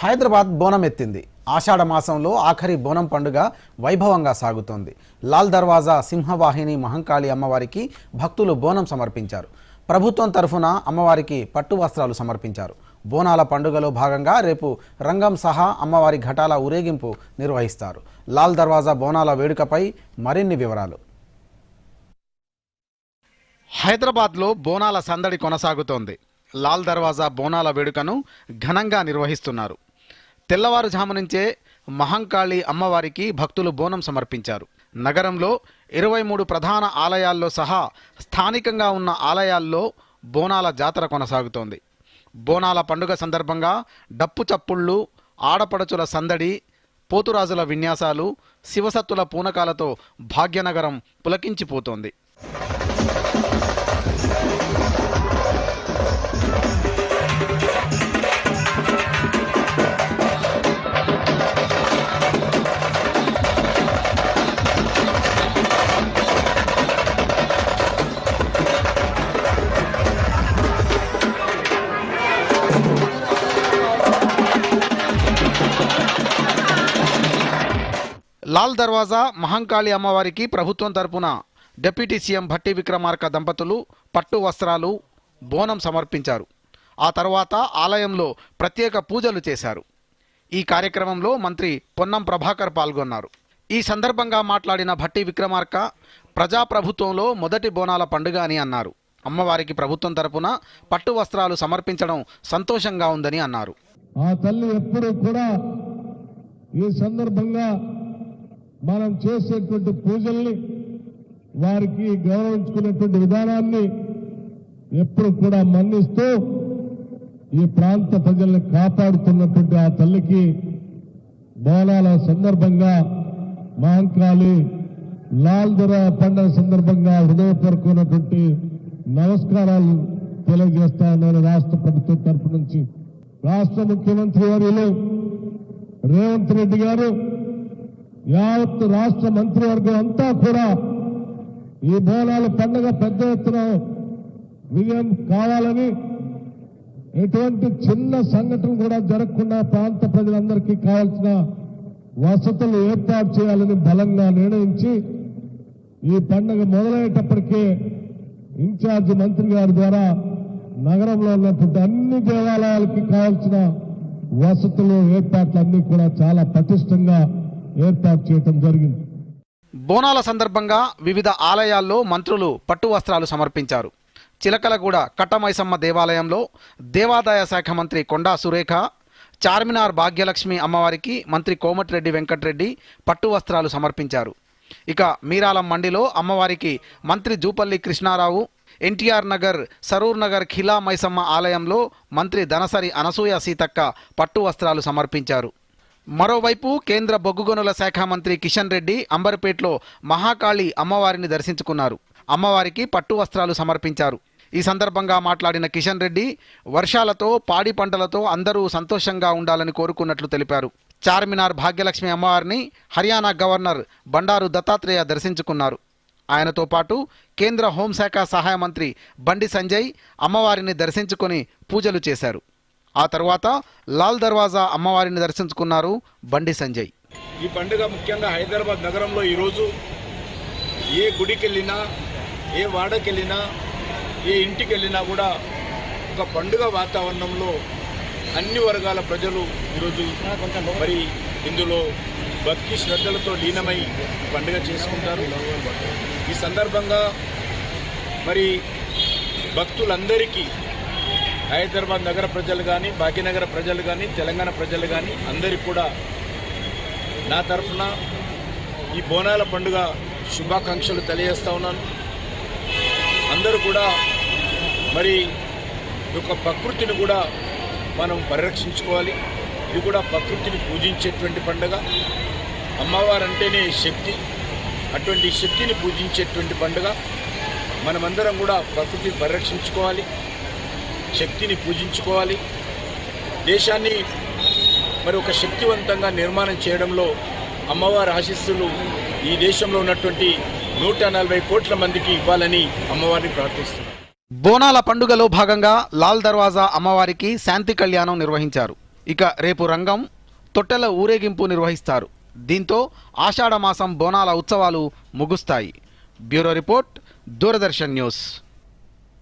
హైదరాబాద్ బోనం ఎత్తింది. ఆషాఢ మాసంలో ఆఖరి బోనం పండుగ వైభవంగా సాగుతోంది. లాల్ దర్వాజా సింహవాహిని మహంకాళి అమ్మవారికి భక్తులు బోనం సమర్పించారు. ప్రభుత్వం తరఫున అమ్మవారికి పట్టు వస్త్రాలు సమర్పించారు. బోనాల పండుగలో భాగంగా రేపు రంగం సహా అమ్మవారి ఘటాల ఊరేగింపు నిర్వహిస్తారు. లాల్ దర్వాజా బోనాల వేడుకపై మరిన్ని వివరాలు. హైదరాబాద్లో బోనాల సందడి కొనసాగుతోంది. లాల్ దర్వాజా బోనాల వేడుకను ఘనంగా నిర్వహిస్తున్నారు. తెల్లవారుజాము నుంచే మహంకాళి అమ్మవారికి భక్తులు బోనం సమర్పించారు. నగరంలో ఇరవై మూడు ప్రధాన ఆలయాల్లో సహా స్థానికంగా ఉన్న ఆలయాల్లో బోనాల జాతర కొనసాగుతోంది. బోనాల పండుగ సందర్భంగా డప్పు చప్పుళ్ళు ఆడపడచుల సందడి పోతురాజుల విన్యాసాలు శివసత్తుల పూనకాలతో భాగ్యనగరం పులకించిపోతోంది. లాల్ దర్వాజా మహంకాళి అమ్మవారికి ప్రభుత్వం తరపున డిప్యూటీ సీఎం భట్టి విక్రమార్క దంపతులు పట్టు వస్త్రాలు బోనం సమర్పించారు. ఆ తర్వాత ఆలయంలో ప్రత్యేక పూజలు చేశారు. ఈ కార్యక్రమంలో మంత్రి పొన్నం ప్రభాకర్ పాల్గొన్నారు. ఈ సందర్భంగా మాట్లాడిన భట్టి విక్రమార్క ప్రజాప్రభుత్వంలో మొదటి బోనాల పండుగ అని అన్నారు. అమ్మవారికి ప్రభుత్వం తరపున పట్టు వస్త్రాలు సమర్పించడం సంతోషంగా ఉందని అన్నారు. ఆ తల్లి ఎప్పుడూ కూడా ఈ సందర్భంగా మనం చేసేటువంటి పూజల్ని వారికి గౌరవించుకునేటువంటి విధానాన్ని ఎప్పుడు కూడా మన్నిస్తూ ఈ ప్రాంత ప్రజల్ని కాపాడుతున్నటువంటి ఆ తల్లికి బోనాల సందర్భంగా మహంకాళి లాల్ దొర పండుగ సందర్భంగా హృదయపూర్వకమైనటువంటి నమస్కారాలు తెలియజేస్తా ఉన్నాను రాష్ట్ర ప్రభుత్వం తరపు నుంచి. రాష్ట్ర ముఖ్యమంత్రి వర్యులు రేవంత్ రెడ్డి గారు యావత్ రాష్ట్ర మంత్రివర్గం అంతా కూడా ఈ బోనాల పండుగ పెద్ద ఎత్తున విజయం కావాలని ఎటువంటి చిన్న సంఘటన కూడా జరగకుండా ప్రాంత ప్రజలందరికీ కావాల్సిన వసతులు ఏర్పాటు చేయాలని బలంగా నిర్ణయించి ఈ పండుగ మొదలయ్యేటప్పటికే ఇన్ఛార్జ్ మంత్రి గారి ద్వారా నగరంలో ఉన్నటువంటి అన్ని దేవాలయాలకి కావాల్సిన వసతులు ఏర్పాట్లన్నీ కూడా చాలా పటిష్టంగా ఏర్పాటు చేయడం జరిగింది. బోనాల సందర్భంగా వివిధ ఆలయాల్లో మంత్రులు పట్టు వస్త్రాలు సమర్పించారు. చిలకలగూడ కట్టమైసమ్మ దేవాలయంలో దేవాదాయ శాఖ మంత్రి కొండా సురేఖ చార్మినార్ భాగ్యలక్ష్మి అమ్మవారికి మంత్రి కోమటిరెడ్డి వెంకటరెడ్డి పట్టు వస్త్రాలు సమర్పించారు. ఇక మీరాలం మండిలో అమ్మవారికి మంత్రి జూపల్లి కృష్ణారావు ఎన్టీఆర్ నగర్ సరూర్ నగర్ ఖిలా మైసమ్మ ఆలయంలో మంత్రి ధనసరి అనసూయ సీతక్క పట్టు వస్త్రాలు సమర్పించారు. మరోవైపు కేంద్ర బొగ్గుగనుల శాఖ మంత్రి కిషన్ రెడ్డి అంబర్పేట్లో మహాకాళి అమ్మవారిని దర్శించుకున్నారు. అమ్మవారికి పట్టు వస్త్రాలు సమర్పించారు. ఈ సందర్భంగా మాట్లాడిన కిషన్ రెడ్డి వర్షాలతో పాడి పంటలతో అందరూ సంతోషంగా ఉండాలని కోరుకున్నట్లు తెలిపారు. చార్మినార్ భాగ్యలక్ష్మి అమ్మవారిని హర్యానా గవర్నర్ బండారు దత్తాత్రేయ దర్శించుకున్నారు. ఆయనతో పాటు కేంద్ర హోంశాఖ సహాయ మంత్రి బండి సంజయ్ అమ్మవారిని దర్శించుకొని పూజలు చేశారు. ఆ తర్వాత లాల్ దర్వాజా అమ్మవారిని దర్శించుకున్నారు బండి సంజయ్. ఈ పండుగ ముఖ్యంగా హైదరాబాద్ నగరంలో ఈరోజు ఏ గుడికి వెళ్ళినా ఏ వాడకి వెళ్ళినా ఏ ఇంటికి వెళ్ళినా కూడా ఒక పండుగ వాతావరణంలో అన్ని వర్గాల ప్రజలు ఈరోజు మరి ఇందులో భక్తి శ్రద్ధలతో లీనమై పండుగ చేసుకుంటారు. ఈ సందర్భంగా మరి భక్తులందరికీ హైదరాబాద్ నగర ప్రజలు కానీ భాగ్యనగర ప్రజలు కానీ తెలంగాణ ప్రజలు కానీ అందరికీ కూడా నా తరఫున ఈ బోనాల పండుగ శుభాకాంక్షలు తెలియజేస్తా ఉన్నాను. అందరూ కూడా మరి యొక్క ప్రకృతిని కూడా మనం పరిరక్షించుకోవాలి. ఇది కూడా ప్రకృతిని పూజించేటువంటి పండుగ. అమ్మవారు అంటేనే శక్తి. అటువంటి శక్తిని పూజించేటువంటి పండుగ. మనమందరం కూడా ప్రకృతిని పరిరక్షించుకోవాలి. శక్తిని పూజించుకోవాలి. దేశాన్ని మరి ఒక శక్తివంతంగా నిర్మాణం చేయడంలో అమ్మవారి ఆశీస్సులు ఈ దేశంలో ఉన్నటువంటి నూట నలభై కోట్ల మందికి ఇవ్వాలని అమ్మవారిని ప్రార్థిస్తున్నారు బోనాల పండుగలో భాగంగా లాల్ దర్వాజా అమ్మవారికి శాంతి కళ్యాణం నిర్వహించారు. ఇక రేపు రంగం తొట్టెల ఊరేగింపు నిర్వహిస్తారు. దీంతో ఆషాఢమాసం బోనాల ఉత్సవాలు ముగుస్తాయి. Bureau report Doordarshan news.